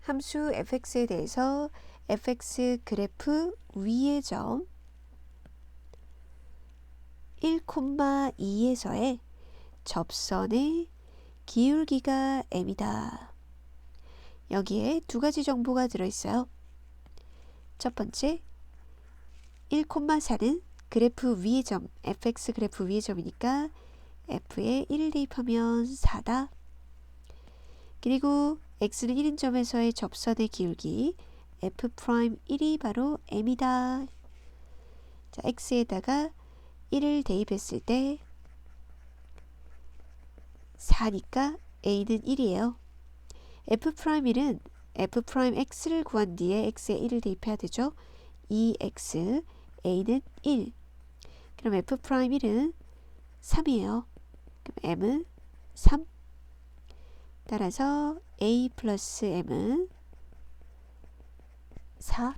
함수 fx에 대해서 fx 그래프 위의 점 1,2에서의 접선의 기울기가 m이다. 여기에 두 가지 정보가 들어있어요. 첫 번째, 1,4는 그래프 위의 점, fx 그래프 위의 점이니까 f에 1을 대입하면 4다. 그리고 x는 1인 점에서의 접선의 기울기 f'1이 바로 m이다. 자, x에다가 1을 대입했을 때 4니까 a는 1이에요. f'1은 f'x를 구한 뒤에 x에 1을 대입해야 되죠. 2x, a는 1. 그럼 f'1은 3이에요. 그럼 m은 3. 따라서 a 플러스 m은 4.